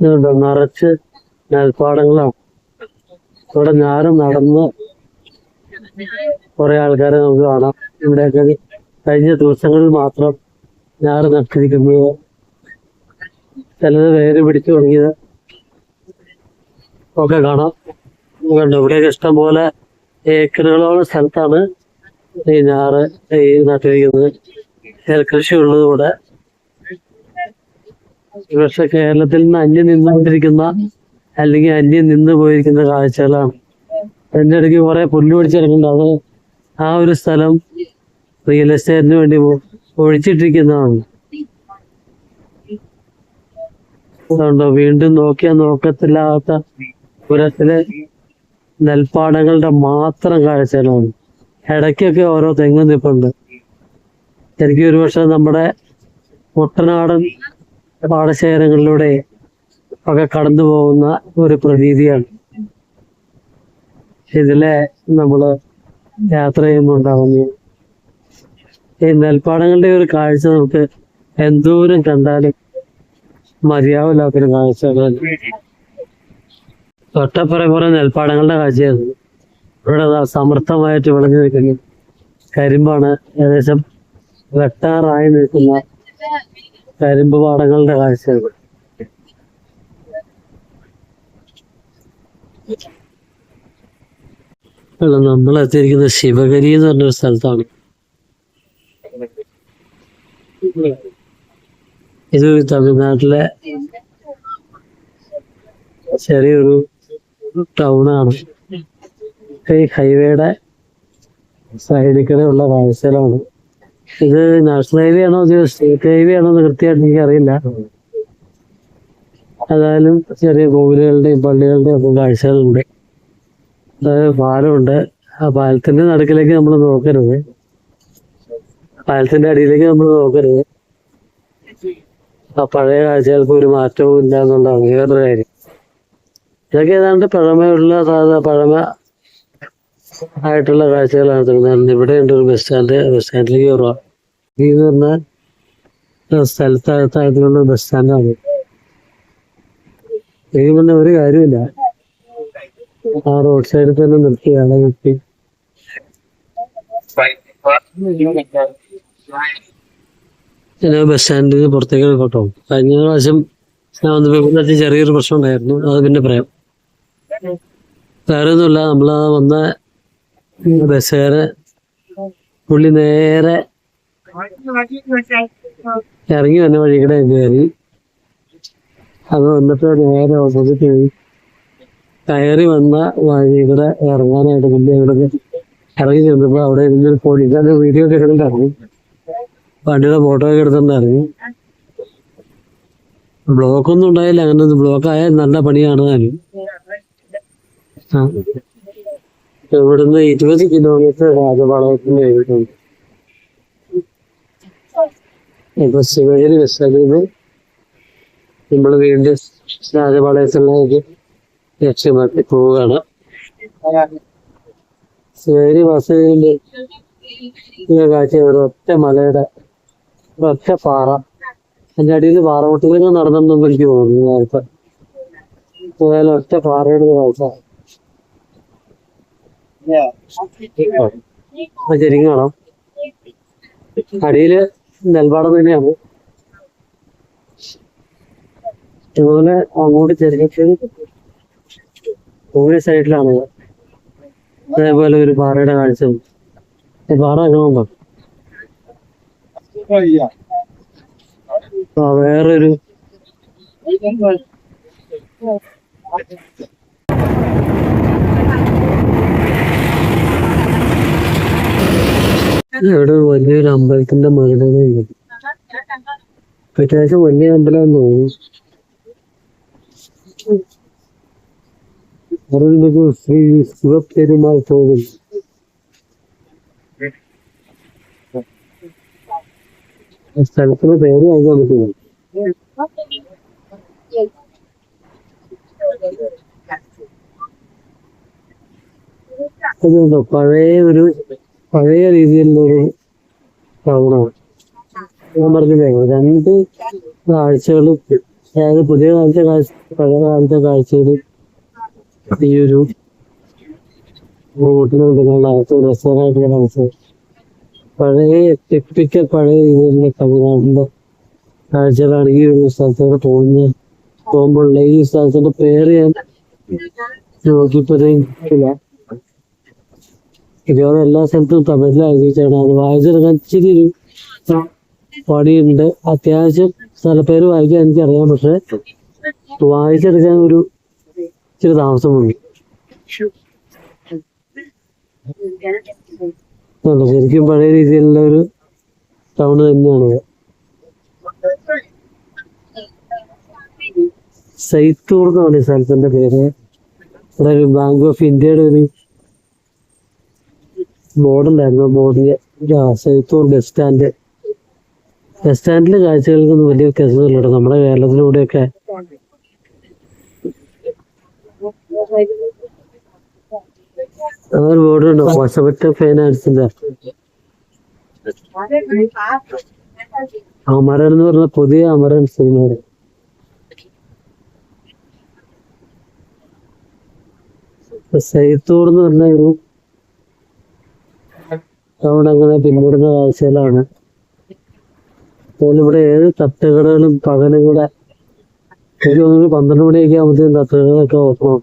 ഇതുണ്ട്? നിറച്ച് നെൽപ്പാടങ്ങളാണ്. ഇവിടെ ഞാനും നടന്ന് കുറെ ആൾക്കാരെ നമുക്ക് കാണാം. ഇവിടെയൊക്കെ കഴിഞ്ഞ ദിവസങ്ങളിൽ മാത്രം ഞാറ് നട്ടിരിക്കുന്നത് ചിലത് വേര് പിടിച്ചു തുടങ്ങിയത് ഒക്കെ കാണാം. കണ്ടോ ഇവിടെയൊക്കെ ഇഷ്ടം പോലെ ഏക്കറുകളോളം സ്ഥലത്താണ് ഈ ഞാറ് ഈ നട്ടിരിക്കുന്നത്. നെൽകൃഷി ഉള്ളത് ഇവിടെ. പക്ഷെ കേരളത്തിൽ നിന്ന് അന്യം നിന്നുകൊണ്ടിരിക്കുന്ന അല്ലെങ്കിൽ അന്യം നിന്ന് പോയിരിക്കുന്ന കാഴ്ചകളാണ്. അതിന്റെ ഇടയ്ക്ക് കുറെ പുല്ല് പിടിച്ചിറങ്ങുന്നുണ്ട് അത് ആ ഒരു സ്ഥലം റിയൽ എസ്റ്റേറ്റിന് വേണ്ടി ഒഴിച്ചിട്ടിരിക്കുന്നതാണ്. അതുകൊണ്ടോ വീണ്ടും നോക്കിയാൽ നോക്കത്തില്ലാത്ത പുരത്തിലെ നെൽപ്പാടങ്ങളുടെ മാത്രം കാഴ്ചകളാണ്. ഇടയ്ക്കൊക്കെ ഓരോ തെങ്ങ് നിപ്പുണ്ട്. ശരിക്കും ഒരു പക്ഷെ നമ്മുടെ കുട്ടനാടൻ പാടശേഖരങ്ങളിലൂടെ ഒക്കെ കടന്നു പോകുന്ന ഒരു പ്രതീതിയാണ്. ഇതിലെ നമ്മൾ യാത്ര ചെയ്യുന്നുണ്ടാവുന്നു ഈ നെൽപ്പാടങ്ങളുടെ ഒരു കാഴ്ച നമുക്ക് എന്തോരം കണ്ടാലും മതിയാവില്ലാത്തൊരു കാഴ്ച തൊട്ടപ്പുറം കുറെ നെൽപ്പാടങ്ങളുടെ കാഴ്ചയാണ്. ഇവിടെ സമർത്ഥമായിട്ട് വിളഞ്ഞു നിൽക്കുന്നു കരിമ്പാണ് ഏകദേശം വെട്ടാറായി നിൽക്കുന്ന കരിമ്പ് പാടങ്ങളുടെ കാഴ്ചകൾ. നമ്മൾ എത്തിയിരിക്കുന്നത് ശിവഗിരി എന്ന് പറഞ്ഞൊരു സ്ഥലത്താണ്. ഇത് തമിഴ്നാട്ടിലെ ചെറിയൊരു ടൗണാണ്. ഈ ഹൈവേയുടെ സൈഡിൽ കൂടെ ഉള്ള കാഴ്ചകളാണ് ഇത് നാഷണൽ ഹൈവേ ആണോ സ്റ്റേറ്റ് ഹൈവേ ആണോ എന്ന് കൃത്യമായിട്ട് എനിക്ക് അറിയില്ല ഏതായാലും ചെറിയ കോവിലുകളുടെയും പള്ളികളുടെയും ഒക്കെ കാഴ്ചകളുണ്ട്. അതായത് പാലമുണ്ട്. ആ പാലത്തിന്റെ നടുക്കിലേക്ക് നമ്മൾ നോക്കരുത്. പാലത്തിന്റെ അടിയിലേക്ക് നമ്മൾ നോക്കരുത്. ആ പഴയ കാഴ്ചകൾക്ക് ഒരു മാറ്റവും ഇല്ല എന്നുള്ളതാണ് വേറൊരു കാര്യം. ഇതൊക്കെ ഏതാണ്ട് പഴമയുള്ള സാധാ പഴമ ആയിട്ടുള്ള കാഴ്ചകളാണ് തുടങ്ങുന്നത് ഇവിടെ ഉണ്ട് ഒരു ബസ് സ്റ്റാൻഡ് ബസ് സ്റ്റാൻഡിലേക്ക് കയറുക ഈ എന്ന് പറഞ്ഞാൽ സ്ഥലത്തായതുകൊണ്ട് ബസ് സ്റ്റാൻഡാണ് ഈ പിന്നെ ഒരു കാര്യമില്ല. ആ റോഡ് സൈഡിൽ തന്നെ നിർത്തിയാണ് കിട്ടി ഞാൻ ബസ് സ്റ്റാൻഡിൽ പുറത്തേക്ക് കേട്ടോ കഴിഞ്ഞ പ്രാവശ്യം ഞാൻ വന്നപ്പോൾ ഇവിടുത്തെ ചെറിയൊരു പ്രശ്നം ഉണ്ടായിരുന്നു. അത് പിന്നെ പറയാം. വേറെ ഒന്നുമില്ല നമ്മൾ വന്ന ബസ്സുകാരെ പുള്ളി നേരെ ഇറങ്ങി വന്ന വഴി കൂടെ കയറി. അത് വന്നിട്ട് നേരെ ഓപ്പോസിറ്റ് പോയി കയറി വന്ന വഴി കൂടെ ഇറങ്ങാനായിട്ട് പുള്ളി അവിടെ ഇറങ്ങി ചെന്നപ്പോൾ അവിടെ ഇരുന്നൊരു പോലീസുകാരുടെ വീഡിയോ ഒക്കെ എടുത്തിട്ടുണ്ടായിരുന്നു. വണ്ടിയുടെ ഫോട്ടോ ഒക്കെ എടുത്തിട്ടുണ്ടായിരുന്നു. ബ്ലോക്ക് ഒന്നും ഉണ്ടായില്ല. അങ്ങനെ ബ്ലോക്ക് ആയാൽ നല്ല പണിയാണ് താനും ആ. ഇവിടുന്ന് ഇരുപത് കിലോമീറ്റർ രാജപാളയത്തിന് കഴിഞ്ഞിട്ടുണ്ട് ഇപ്പൊ ശിവഗിരി ബസ് സ്റ്റാൻഡിൽ നിന്ന് നമ്മൾ വീണ്ടും രാജപാളയത്തിലേക്ക് ലക്ഷ്യമാക്കി പോവുകയാണ്. ശിവഗിരി ബസ്സിന്റെ കാഴ്ച ഒരൊറ്റ മലയുടെ ഒരൊറ്റ പാറ. അതിന്റെ അടിയിൽ പാറ കുട്ടികളൊക്കെ നടന്നെന്ന് എനിക്ക് തോന്നുന്നു. ഏതായാലും ഒറ്റ പാറയുടെ കാഴ്ച. ശരിക്കും അടിയിൽ നെൽപാടം തന്നെയാണ്. ഇതുപോലെ അങ്ങോട്ട് ചെറിയ സൈഡിലാണ്. അതേപോലെ ഒരു പാറയുടെ കാഴ്ച പാറ കാണുമ്പോ. ആ വേറൊരു ഇവിടെ വലിയൊരു അമ്പലത്തിന്റെ മുകളിലാണ് അത്യാവശ്യം വലിയ അമ്പലം തോന്നുന്നു. ശ്രീ ശിവപെരുമാൾ കോവിൽ സ്ഥലത്തിന് പേര് വാങ്ങിക്കാൻ പറ്റുമോ പഴയ ഒരു പഴയ രീതിയിലുള്ളൊരു ടൗണാണ് ഞാൻ പറഞ്ഞില്ലേ രണ്ട് കാഴ്ചകളും അതായത് പുതിയ കാലത്തെ കാഴ്ച പഴയ കാലത്തെ കാഴ്ചകൾ ഈ ഒരു റൂട്ടിലുണ്ടെന്നുള്ള രസകരമായിട്ടുള്ള കാഴ്ച പഴയ ടിപ്പിക്കൽ പഴയ രീതിയിലുള്ള തമിഴ്നാടിന്റെ കാഴ്ചകളാണ് ഈ ഒരു സ്ഥലത്തോടെ പോകുന്നത്. പോകുമ്പോഴുള്ള ഈ സ്ഥലത്തിന്റെ പേര് ഞാൻ നോക്കിയപ്പോഴത്തേക്കും ഇതോടെ എല്ലാ സ്ഥലത്തും തമിഴിൽ അറിയിച്ചാണ് അത് വായിച്ചെടുക്കാൻ ഇച്ചിരി ഒരു പണിയുണ്ട് അത്യാവശ്യം സ്ഥലപ്പേര് വായിക്കാൻ എനിക്കറിയാം പക്ഷെ വായിച്ചെടുക്കാൻ ഒരു ഇച്ചിരി താമസമുണ്ട്. ശരിക്കും പഴയ രീതിയിലുള്ള ഒരു ടൗൺ തന്നെയാണ്. സൈത്തൂർ എന്നാണ് ഈ സ്ഥലത്തിന്റെ പേര് ഇവിടെ ബാങ്ക് ഓഫ് ഇന്ത്യയുടെ ഒരു ബോർഡുണ്ടായിരുന്നു ബോർഡിന്റെ സൈത്തൂർ ബസ് സ്റ്റാൻഡ് ബസ് സ്റ്റാൻഡിലെ കാഴ്ചകൾക്കൊന്നും വലിയ വ്യത്യാസമൊന്നുമില്ല നമ്മുടെ കേരളത്തിലൂടെയൊക്കെ അതൊരു ബോർഡുണ്ട് വശപറ്റ ഫൈനാൻസിന്റെ അമരൻ എന്ന് പറഞ്ഞ പുതിയ അമരൻ സിനിമയുടെ. സൈത്തൂർ എന്ന് പറഞ്ഞ ഒരു ടൗൺ അങ്ങനെ പിന്തുടരുന്ന അതുപോലെ ഇവിടെ ഏഴ് തട്ടുകടകളും പകലും കൂടെ എനിക്ക് പന്ത്രണ്ട് മണിയൊക്കെ ആകുമ്പോഴത്തേക്കും തട്ടുകടകളൊക്കെ ഓപ്പൺ ആവും.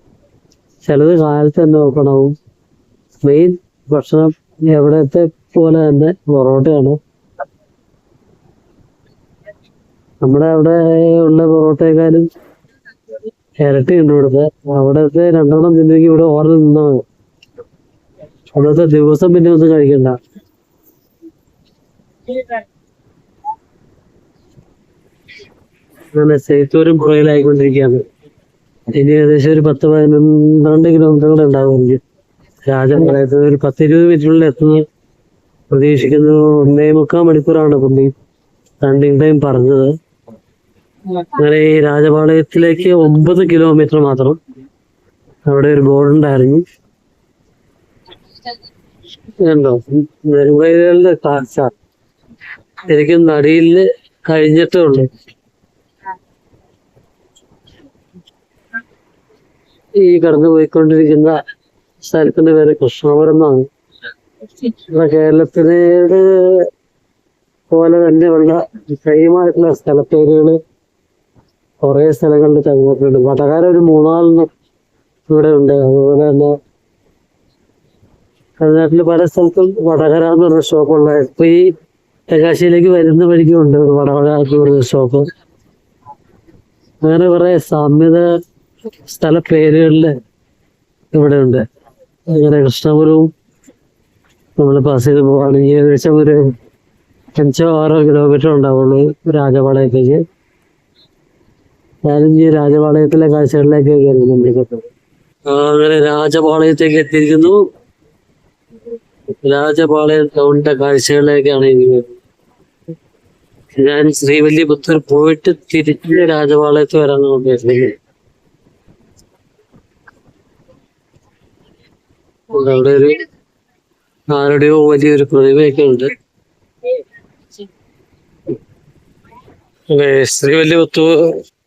ചിലത് കാലത്ത് തന്നെ ഓപ്പൺ ആവും. മെയിൻ ഭക്ഷണം എവിടത്തെ പോലെ തന്നെ പൊറോട്ടയാണ്. നമ്മുടെ അവിടെ ഉള്ള പൊറോട്ടയെക്കാളും ഇരട്ടി ഉണ്ട് ഇവിടുത്തെ. അവിടത്തെ രണ്ടെണ്ണം തിന്നെങ്കിൽ ഇവിടെ ഓർഡർ നിന്നാൽ അവിടുത്തെ ദിവസം പിന്നെ ഒന്നും കഴിക്കണ്ട. അങ്ങനെ സേത്തൂരും പുറയിലായിക്കൊണ്ടിരിക്കുകയാണ് ഇനി ഏകദേശം ഒരു പത്ത് കിലോമീറ്റർ കൂടെ രാജൻ രാജപാളയത്ത് ഒരു പത്ത് ഇരുപത് മിനിറ്റിനുള്ളിൽ എത്തുന്ന പ്രതീക്ഷിക്കുന്നു. ഒന്നേ മുക്കാൽ മണിക്കൂറാണ് പുള്ളി റണ്ണിങ് പറഞ്ഞത്. അങ്ങനെ ഈ രാജപാളയത്തിലേക്ക് ഒമ്പത് കിലോമീറ്റർ മാത്രം അവിടെ ഒരു ബോർഡ് ഉണ്ടായിരുന്നു ഉണ്ടോ നെടുവയലുകളുടെ കാഴ്ച. ശരിക്കും നടിയിൽ കഴിഞ്ഞിട്ടേ ഉള്ളൂ. ഈ കടന്നു പോയിക്കൊണ്ടിരിക്കുന്ന സ്ഥലത്തിന്റെ പേര് കൃഷ്ണപുരം എന്നാണ് കേരളത്തിനേട് പോലെ തന്നെയുള്ള സെയിമായിട്ടുള്ള സ്ഥലപ്പേരുകൾ കുറെ സ്ഥലങ്ങളിൽ തന്നിട്ടുണ്ട് വടകര ഒരു മൂന്നാലെണ്ണം ഇവിടെ ഉണ്ട്. അതുപോലെ തന്നെ തമിഴ്നാട്ടിൽ പല സ്ഥലത്തും വടകര എന്ന് പറഞ്ഞ ഷോപ്പുള്ള ഇപ്പൊ ഈ തെങ്കാശിയിലേക്ക് വരുന്ന വഴിക്കും ഉണ്ട് വടവഴ എന്ന് ഷോപ്പ് അങ്ങനെ കുറെ സാമ്യത സ്ഥല പേരുകളിൽ ഇവിടെ ഉണ്ട് അങ്ങനെ കൃഷ്ണപുരവും നമ്മൾ പാസ് ചെയ്ത് പോവുകയാണെങ്കിൽ ഏകദേശം ഒരു അഞ്ചോ ആറോ കിലോമീറ്റർ ഉണ്ടാവുള്ളൂ രാജപാളയത്തേക്ക് ഞാനും ഈ രാജപാളയത്തിലെ കാഴ്ചകളിലേക്ക് കയറുന്നുണ്ട് അങ്ങനെ രാജപാളയത്തേക്ക് എത്തിയിരിക്കുന്നു. രാജപാളയം ടൗണിന്റെ കാഴ്ചകളിലേക്കാണ് ഇനി വരുന്നത്. ഞാൻ ശ്രീവല്ലിപുത്തൂർ പോയിട്ട് തിരിച്ച് രാജപാളയത്ത് വരാൻ നോക്കിയിരുന്നെങ്കിൽ അവിടെ ഒരു ആരുടെയോ വലിയൊരു പ്രതിമയൊക്കെ ഉണ്ട്. ശ്രീവല്ലിപുത്തൂർ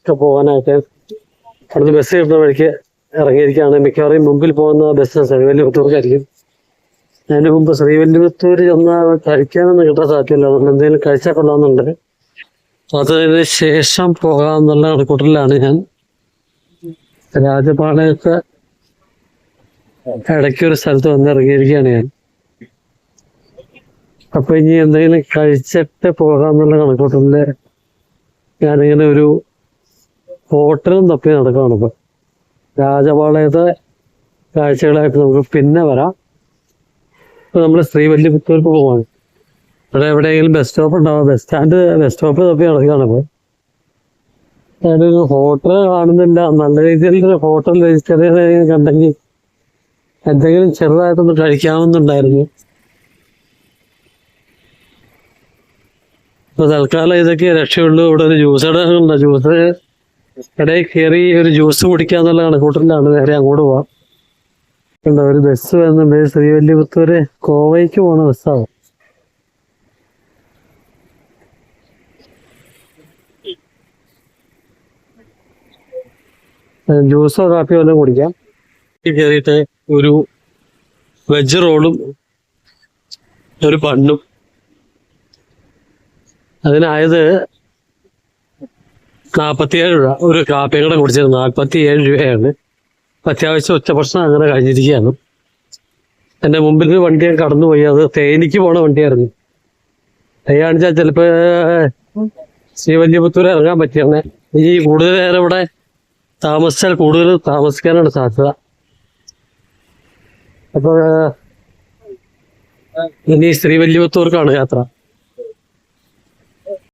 ഒക്കെ പോകാനായിട്ട് അവിടുന്ന് ബസ് കിട്ടുന്ന വഴിക്ക് ഇറങ്ങിയിരിക്കുകയാണ്. മിക്കവാറും മുമ്പിൽ പോകുന്ന ബസ് ശ്രീവല്ലിപുത്തൂർക്കായിരിക്കും അതിന് മുമ്പ് ശ്രീവല്ലിപുത്തൂർ ചെന്നാൽ കഴിക്കാനൊന്നും കിട്ടാൻ സാധ്യതയില്ല. അതുകൊണ്ട് എന്തെങ്കിലും കഴിച്ചാൽ കൊള്ളാമെന്നുണ്ട്. അതിന് ശേഷം പോകാമെന്നുള്ള കണക്കൂട്ടലാണ് ഞാൻ രാജപാളയത്ത് ഇടയ്ക്ക് ഒരു സ്ഥലത്ത് വന്ന് ഇറങ്ങിയിരിക്കുകയാണ് ഞാൻ. അപ്പൊ ഇനി എന്തെങ്കിലും കഴിച്ചിട്ട് പോകാമെന്നുള്ള കണക്കൂട്ടലിൽ ഞാനിങ്ങനെ ഒരു ഹോട്ടലും തപ്പി നടക്കുകയാണ് ഇപ്പൊ. രാജപാളയത്തെ കാഴ്ചകളായിട്ട് നമുക്ക് പിന്നെ വരാം. നമ്മൾ ശ്രീവല്ലിപുത്തൂർക്ക് പോവാണ്. ഇവിടെ എവിടെയെങ്കിലും ബസ് സ്റ്റോപ്പ് ഉണ്ടാവും ബസ് സ്റ്റാൻഡ് ബസ് സ്റ്റോപ്പ് തപ്പി നടക്കുകയാണ് ഇപ്പൊ ഞാനൊരു ഹോട്ടൽ കാണുന്നില്ല. നല്ല രീതിയിൽ ഹോട്ടൽ രജിസ്റ്റർ ചെയ്ത് കണ്ടെങ്കിൽ എന്തെങ്കിലും ചെറുതായിട്ടൊന്ന് കഴിക്കാമെന്നുണ്ടായിരുന്നു ഇപ്പൊ തൽക്കാലം ഇതൊക്കെ രക്ഷയുള്ളൂ. ഇവിടെ ഒരു ജ്യൂസ് ഇടാനുണ്ട് ജ്യൂസ് ഇടയിൽ കയറി ഒരു ജ്യൂസ് കുടിക്കാന്നുള്ള കണക്കൂട്ടലിലാണ് നേരെ അങ്ങോട്ട് പോവാം. ഒരു ബസ് വന്നുണ്ട് ശ്രീവല്ലിപുത്തൂര് കോവയ്ക്ക് പോണ ബസ്സാണ് ജ്യൂസോ കാപ്പിയോ വല്ലതും കുടിക്കാം. കയറിയിട്ട് ഒരു വെജ് റോളും ഒരു പണ്ണും അതിനായത് നാൽപ്പത്തിയേഴ് രൂപ. ഒരു കാപ്പിയും കൂടെ കുടിച്ചത് നാൽപ്പത്തി ഏഴ് രൂപയാണ്. അത്യാവശ്യം ഉച്ചഭക്ഷണം അങ്ങനെ കഴിഞ്ഞിരിക്കുകയാണ്. എന്റെ മുമ്പിൽ നിന്ന് വണ്ടി ഞാൻ കടന്നുപോയി. അത് തേനിക്ക് പോണ വണ്ടിയായിരുന്നു. തേയാണിച്ചാൽ ചിലപ്പോൾ ശ്രീവല്യപുത്തൂർ ഇറങ്ങാൻ പറ്റിയാണ് ഈ കൂടുതൽ നേരം ഇവിടെ താമസിച്ചാൽ കൂടുതൽ താമസിക്കാനാണ് സാധ്യത. അപ്പോൾ ഇനി ശ്രീവല്യപുത്തൂർക്കാണ് യാത്ര.